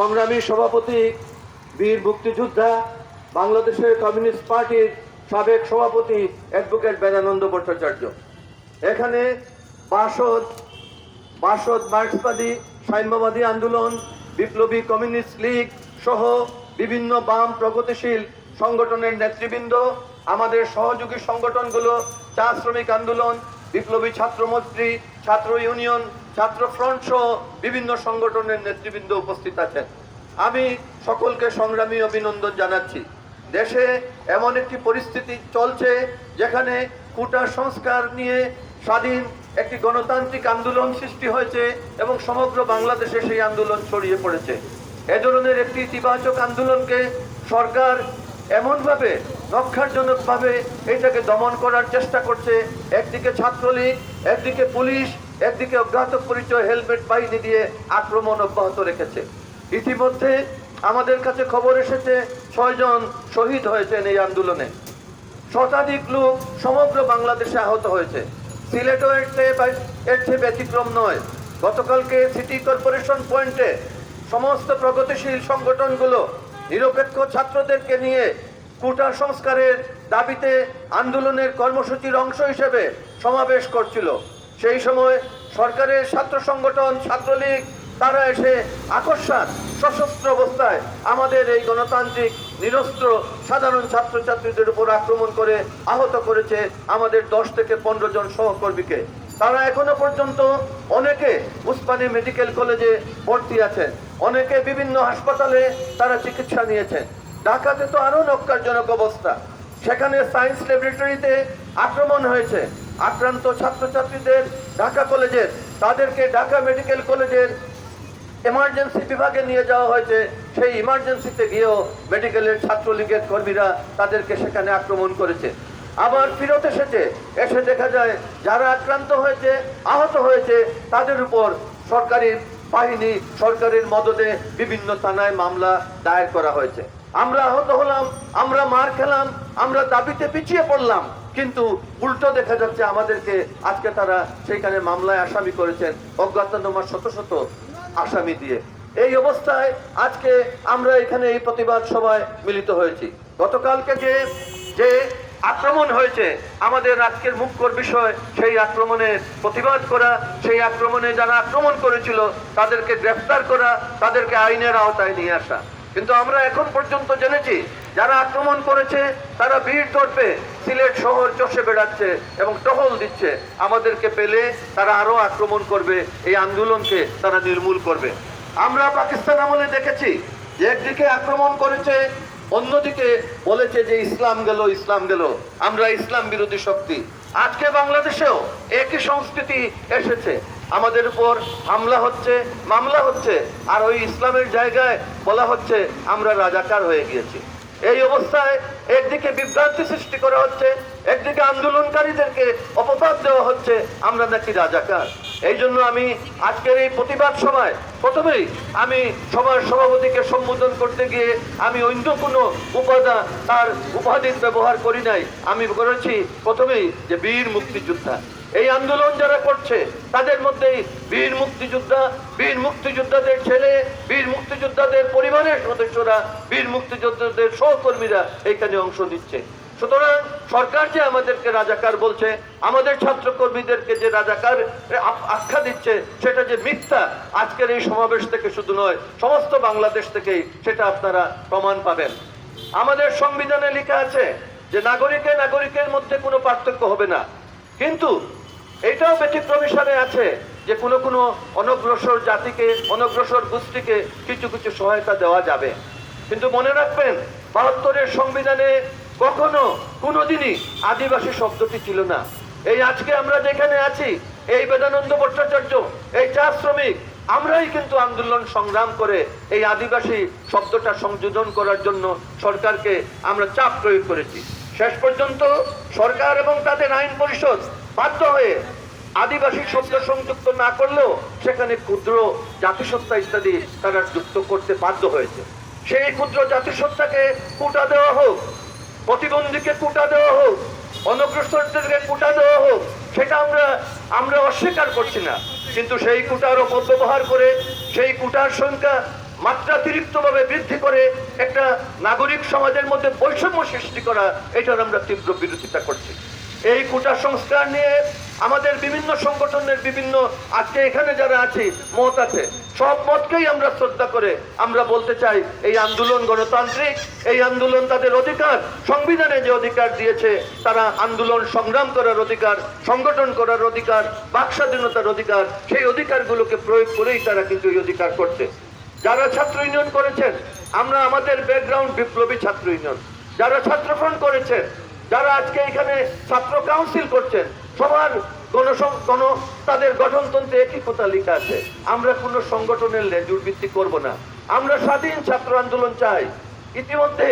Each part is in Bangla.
সংগ্রামী সভাপতি, বীর মুক্তিযোদ্ধা, বাংলাদেশের কমিউনিস্ট পার্টির সাবেক সভাপতি অ্যাডভোকেট বেদানন্দ ভট্টাচার্য। এখানে বাসদ বাসদ মার্ক্সবাদী, সাম্যবাদী আন্দোলন, বিপ্লবী কমিউনিস্ট লীগ সহ বিভিন্ন বাম প্রগতিশীল সংগঠনের নেতৃবৃন্দ, আমাদের সহযোগী সংগঠনগুলো চা শ্রমিক আন্দোলন, বিপ্লবী ছাত্র মৈত্রী ছাত্র ইউনিয়ন ছাত্র ফ্রন্ট সহ বিভিন্ন সংগঠনের নেতৃবৃন্দ উপস্থিত আছেন। আমি সকলকে সংগ্রামী অভিনন্দন জানাচ্ছি। দেশে এমন একটি পরিস্থিতি চলছে যেখানে কুটা সংস্কার নিয়ে স্বাধীন একটি গণতান্ত্রিক আন্দোলন সৃষ্টি হয়েছে এবং সমগ্র বাংলাদেশে সেই আন্দোলন ছড়িয়ে পড়েছে। এ ধরনের একটি ইতিবাচক আন্দোলনকে সরকার এমনভাবে রক্ষারজনকভাবে এটাকে দমন করার চেষ্টা করছে। একদিকে ছাত্রলীগ, একদিকে পুলিশ একদিকে অজ্ঞাত পরিচয় হেলমেট বাহিনী দিয়ে আক্রমণ অব্যাহত রেখেছে। ইতিমধ্যে আমাদের কাছে খবর এসেছে ছয়জন শহীদ হয়েছেন এই আন্দোলনে। শতাধিক লোক সমগ্র বাংলাদেশে আহত হয়েছে। সিলেটও এর চেয়ে এর চেয়ে ব্যতিক্রম নয়। গতকালকে সিটি কর্পোরেশন পয়েন্টে সমস্ত প্রগতিশীল সংগঠনগুলো নিরপেক্ষ ছাত্রদেরকে নিয়ে কুটা সংস্কারের দাবিতে আন্দোলনের কর্মসূচির অংশ হিসেবে সমাবেশ করছিল। সেই সময় সরকারের ছাত্র সংগঠন, ছাত্রলীগ, তারা এসে আকস্মাত সশস্ত্র অবস্থায় আমাদের এই গণতান্ত্রিক, নিরস্ত্র, সাধারণ ছাত্রছাত্রীদের উপর আক্রমণ করে আহত করেছে আমাদের দশ থেকে পনেরো জন সহকর্মীকে। তারা এখনও পর্যন্ত অনেকে উসমানী মেডিকেল কলেজে ভর্তি আছেন, অনেকে বিভিন্ন হাসপাতালে তারা চিকিৎসা নিয়েছেন। ঢাকাতে তো আরও নক্কারজনক অবস্থা। সেখানে সায়েন্স ল্যাবরেটরিতে আক্রমণ হয়েছে। আক্রান্ত ছাত্রছাত্রীদের ঢাকা কলেজের, তাদেরকে ঢাকা মেডিকেল কলেজের এমার্জেন্সি বিভাগে নিয়ে যাওয়া হয়েছে। সেই ইমার্জেন্সিতে গিয়েও মেডিকেলের ছাত্রলীগের কর্মীরা তাদেরকে সেখানে আক্রমণ করেছে। আবার ফিরত এসেছে। এসে দেখা যায়, যারা আক্রান্ত হয়েছে, আহত হয়েছে, তাদের উপর সরকারি বাহিনী, সরকারের মদদে বিভিন্ন থানায় মামলা দায়ের করা হয়েছে। আমরা আহত হলাম, আমরা মার খেলাম, আমরা দাবিতে পিছিয়ে পড়লাম। কিন্তু উল্টো দেখা যাচ্ছে আমাদেরকে আজকে তারা সেইখানে মামলায় আসামি করেছেন, অজ্ঞাতনামা শত শত আসামি দিয়ে। এই অবস্থায় আজকে আমরা এখানে এই প্রতিবাদ সভায় মিলিত হয়েছি। গতকালকে যে যে আক্রমণ হয়েছে, আমাদের আজকের মুখ্য বিষয় সেই আক্রমণের প্রতিবাদ করা, সেই আক্রমণে যারা আক্রমণ করেছিল, তাদেরকে গ্রেফতার করা, তাদেরকে আইনের আওতায় নিয়ে আসা। কিন্তু আমরা এখন পর্যন্ত জেনেছি, যারা আক্রমণ করেছে, তারা ভিড় ধরবে। সিলেট শহর চষে বেড়াচ্ছে এবং টহল দিচ্ছে। আমাদেরকে পেলে তারা আরও আক্রমণ করবে, এই আন্দোলনকে তারা নির্মূল করবে। আমরা পাকিস্তান আমলে দেখেছি যে একদিকে আক্রমণ করেছে, অন্যদিকে বলেছে যে ইসলাম গেল ইসলাম গেল। আমরা ইসলাম বিরোধী শক্তি। আজকে বাংলাদেশেও একই সংস্কৃতি এসেছে। আমাদের উপর হামলা হচ্ছে, মামলা হচ্ছে, আর ওই ইসলামের জায়গায় বলা হচ্ছে, আমরা রাজাকার হয়ে গিয়েছি। এই অবস্থায় একদিকে বিভ্রান্তি সৃষ্টি করা হচ্ছে, একদিকে আন্দোলনকারীদেরকে অপবাদ দেওয়া হচ্ছে, আমরা নাকি রাজাকার। এই জন্য আমি আজকের এই প্রতিবাদ সভায় প্রথমেই আমি সবার সভাপতিকে সম্বোধন করতে গিয়ে আমি অন্য কোনো উপাদা তার উপাধির ব্যবহার করি নাই। আমি করেছি প্রথমেই যে বীর মুক্তিযোদ্ধা। এই আন্দোলন যারা করছে, তাদের মধ্যেই বীর মুক্তিযোদ্ধা, বীর মুক্তিযোদ্ধাদের ছেলে, বীর মুক্তিযোদ্ধাদের পরিবারের সদস্যরা, বীর মুক্তিযোদ্ধাদের সহকর্মীরা এখানে অংশ নিচ্ছে। সুতরাং সরকার যে আমাদেরকে রাজাকার বলছে, আমাদের ছাত্র কর্মীদেরকে যে রাজাকার আখ্যা দিচ্ছে, সেটা যে মিথ্যা, আজকের এই সমাবেশ থেকে শুধু নয়, সমস্ত বাংলাদেশ থেকেই সেটা আপনারা প্রমাণ পাবেন। আমাদের সংবিধানে লেখা আছে যে, নাগরিকে নাগরিকের মধ্যে কোনো পার্থক্য হবে না। কিন্তু এটাও ব্যতিক্রম হিসাবে আছে যে কোনো কোনো অনগ্রসর জাতিকে, অনগ্রসর গোষ্ঠীকে কিছু কিছু সহায়তা দেওয়া যাবে। কিন্তু মনে রাখবেন, বাহাত্তরের সংবিধানে কখনো কোনোদিনই আদিবাসী শব্দটি ছিল না। এই আজকে আমরা যেখানে আছি, এই বেদানন্দ ভট্টাচার্য, এই চা শ্রমিক, আমরাই কিন্তু আন্দোলন সংগ্রাম করে এই আদিবাসী শব্দটা সংযোজন করার জন্য সরকারকে আমরা চাপ প্রয়োগ করেছি। শেষ পর্যন্ত সরকার এবং তাদের আইন পরিষদ বাধ্য হয়ে আদিবাসী শব্দ সংযুক্ত না করলেও সেখানে ক্ষুদ্র জাতিসত্তা ইত্যাদি তারা যুক্ত করতে বাধ্য হয়েছে। সেই ক্ষুদ্র জাতিসত্তাকে কুটা দেওয়া হোক, প্রতিবন্ধীকে কুটা দেওয়া হোক, অনগ্রসরদেরকে কুটা দেওয়া হোক, সেটা আমরা আমরা অস্বীকার করছি না। কিন্তু সেই কুটার অপব্যবহার করে সেই কুটার সংখ্যা মাত্রাতিরিক্তভাবে বৃদ্ধি করে একটা নাগরিক সমাজের মধ্যে বৈষম্য সৃষ্টি করা, এটার আমরা তীব্র বিরোধিতা করছি। এই কোটা সংস্কার নিয়ে আমাদের বিভিন্ন সংগঠনের বিভিন্ন, আজকে এখানে যারা আছি, মত আছে, সব মতকেই আমরা শ্রদ্ধা করে আমরা বলতে চাই, এই আন্দোলন গণতান্ত্রিক, এই আন্দোলন তাদের অধিকার, সংবিধানে যে অধিকার দিয়েছে, তারা আন্দোলন সংগ্রাম করার অধিকার, সংগঠন করার অধিকার, বাক স্বাধীনতার অধিকার, সেই অধিকারগুলোকে প্রয়োগ করেই তারা কিন্তু এই অধিকার করতে যারা ছাত্র ইউনিয়ন করেছেন, আমরা আমাদের ব্যাকগ্রাউন্ড বিপ্লবী ছাত্র ইউনিয়ন, যারা ছাত্রফ্রন্ট করেছেন যারা আজকে এখানে ছাত্র কাউন্সিল করছেন, সবার গণ তাদের গঠনতন্ত্রে একই কথা লেখা আছে। আমরা কোনো সংগঠনের লেজুর ভিত্তি করব না। আমরা স্বাধীন ছাত্র আন্দোলন চাই। ইতিমধ্যে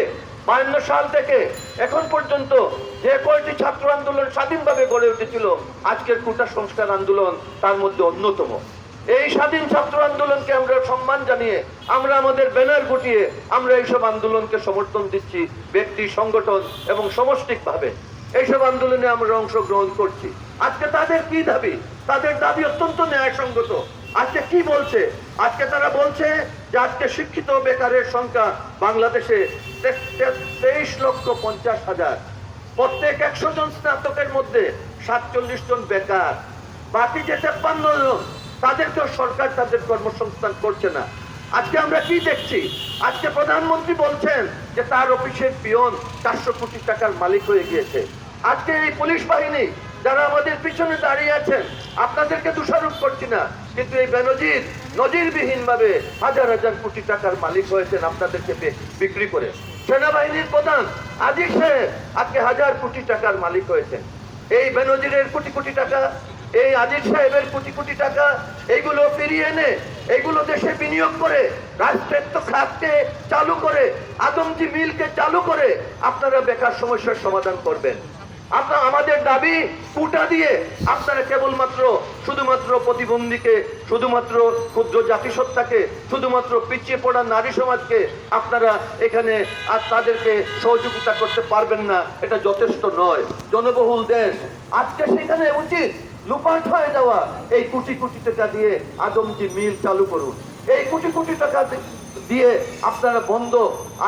বায়ান্ন সাল থেকে এখন পর্যন্ত যে কয়টি ছাত্র আন্দোলন স্বাধীনভাবে গড়ে উঠেছিল, আজকের কোটা সংস্কার আন্দোলন তার মধ্যে অন্যতম। এই স্বাধীন ছাত্র আন্দোলনকে আমরা সম্মান জানিয়ে, আমরা আমাদের ব্যানার গুটিয়ে, আমরা এইসব আন্দোলনকে সমর্থন দিচ্ছি ব্যক্তি, সংগঠন এবং সমষ্টিকভাবে। এইসব আন্দোলনে আমরা অংশগ্রহণ করছি। আজকে তাদের কি দাবি? তাদের দাবি অত্যন্ত ন্যায়সঙ্গত। আজকে কি বলছে? আজকে তারা বলছে যে আজকে শিক্ষিত বেকারের সংখ্যা বাংলাদেশে তেইশ লক্ষ পঞ্চাশ হাজার। প্রত্যেক একশো জন স্নাতকের মধ্যে সাতচল্লিশ জন বেকার। বাকি যে তেপ্পান্ন জন তাদেরকেও সরকার তাদের কর্মসংস্থান করছে না। আজকে আমরা কি দেখছি? আজকে প্রধানমন্ত্রী বলছেন যে তার অফিসের পিয়ন চারশো কোটি টাকার মালিক হয়ে গিয়েছে। আজকে এই পুলিশ বাহিনী যারা আমাদের পিছনে দাঁড়িয়ে আছেন, আপনাদেরকে দোষারোপ করছি না, কিন্তু এই বেনজির নজিরবিহীন ভাবে হাজার হাজার কোটি টাকার মালিক হয়েছেন আপনাদেরকে বিক্রি করে। সেনাবাহিনীর প্রধান আজিজ সাহেব আজকে হাজার কোটি টাকার মালিক হয়েছেন। এই বেনজিরের কোটি কোটি টাকা এই আজিজ সাহেবের কোটি কোটি টাকা এইগুলো ফিরিয়ে এনে এগুলো দেশে বিনিয়োগ করে রাষ্ট্রায়ত্ত খাতকে চালু করে, আদমজি মিলকে চালু করে, আপনারা বেকার সমস্যার সমাধান করবেন। আপনার, আমাদের দাবি কুটা দিয়ে আপনারা কেবলমাত্র, শুধুমাত্র প্রতিবন্ধীকে, শুধুমাত্র ক্ষুদ্র জাতিসত্তাকে, শুধুমাত্র পিছিয়ে পড়া নারী সমাজকে আপনারা এখানে আর তাদেরকে সহযোগিতা করতে পারবেন না, এটা যথেষ্ট নয়। জনবহুল দেশ, আজকে সেখানে উচিত লুপাট হয়ে যাওয়া। এই কোটি কোটি টাকা দিয়ে আদমজি মিল চালু করুন। এই কোটি কোটি টাকা দিয়ে আপনারা বন্ধ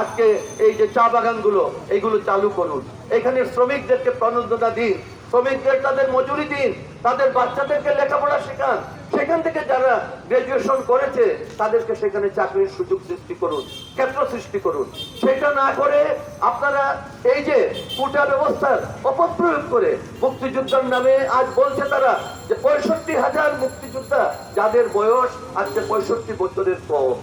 আজকে এই যে চা বাগানগুলো এইগুলো চালু করুন। এখানে শ্রমিকদেরকে প্রণোদনা দিন। শ্রমিকদের তাদের মজুরি দিন। তাদের বাচ্চাদেরকে লেখাপড়া শেখান। সেখান থেকে যারা গ্রাজুয়েশন করেছে, তাদেরকে সেখানে চাকরির সুযোগ সৃষ্টি করুন ক্ষেত্র সৃষ্টি করুন। সেটা না করে আপনারা এই যে কোটা ব্যবস্থার অপপ্রয়োগ করে মুক্তিযোদ্ধার নামে আজ বলছে তারা যে পঁয়ষট্টি হাজার মুক্তিযোদ্ধা, যাদের বয়স আজকে পঁয়ষট্টি বছরের কম।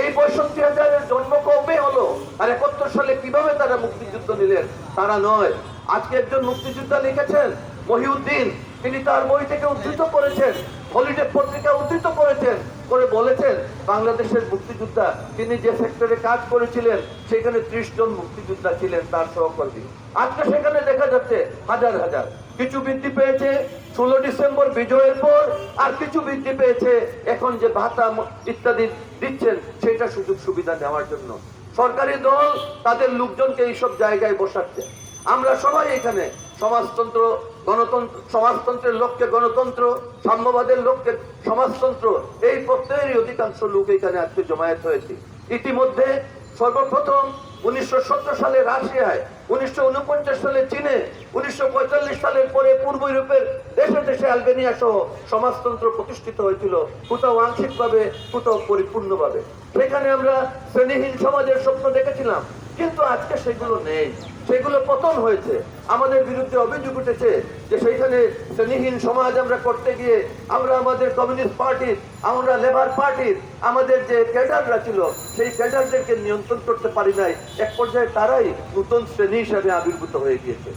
এই পঁয়ষট্টি হাজারের জন্ম কবে হলো আর একাত্তর সালে কীভাবে তারা মুক্তিযুদ্ধ নিলেন, তারা নয়। আজকে একজন মুক্তিযোদ্ধা লিখেছেন, মহিউদ্দিন, তিনি তার বই থেকে উদ্ধৃত করেছেন হলিডে পত্রিকা উদ্ধৃত করেছেন, করে বলেছেন, বাংলাদেশের মুক্তিযোদ্ধা। তিনি যে সেক্টরে কাজ করেছিলেন, সেখানে ত্রিশ জন মুক্তিযোদ্ধা ছিলেন তার সহকর্মী। আজকে সেখানে দেখা যাচ্ছে হাজার হাজার। কিছু বৃদ্ধি পেয়েছে ষোলো ডিসেম্বর বিজয়ের পর, আর কিছু বৃদ্ধি পেয়েছে এখন যে ভাতা ইত্যাদি দিচ্ছেন, সেটা সুযোগ সুবিধা নেওয়ার জন্য। সরকারি দল তাদের লোকজনকে এইসব জায়গায় বসাচ্ছে। আমরা সবাই এখানে সমাজতন্ত্র, গণতন্ত্র, সমাজতন্ত্রের লক্ষ্যে গণতন্ত্র, সাম্যবাদের লক্ষ্যে সমাজতন্ত্র, এই প্রত্যয়েরই অধিকাংশ লোক এখানে আজকে জমায়েত হয়েছে। ইতিমধ্যে সর্বপ্রথম উনিশশো সত্তর সালে রাশিয়ায়, উনিশশো ঊনপঞ্চাশ সালে চীনে, উনিশশো পঁয়তাল্লিশ সালের পরে পূর্ব ইউরোপের দেশে দেশে আলবেনিয়া সহ সমাজতন্ত্র প্রতিষ্ঠিত হয়েছিল। কোথাও আংশিকভাবে, কোথাও পরিপূর্ণভাবে। সেখানে আমরা শ্রেণীহীন সমাজের স্বপ্ন দেখেছিলাম, কিন্তু আজকে সেগুলো নেই। সেগুলো পতন হয়েছে। আমাদের বিরুদ্ধে অভিযোগ উঠেছে যে সেইখানে শ্রেণীহীন সমাজ আমরা করতে গিয়ে আমরা আমাদের কমিউনিস্ট পার্টির, আমরা লেবার পার্টির, আমাদের যে ক্যাডাররা ছিল, সেই ক্যাডারদেরকে নিয়ন্ত্রণ করতে পারি নাই। এক পর্যায়ে তারাই নতুন শ্রেণি হিসাবে আবির্ভূত হয়ে গিয়েছে।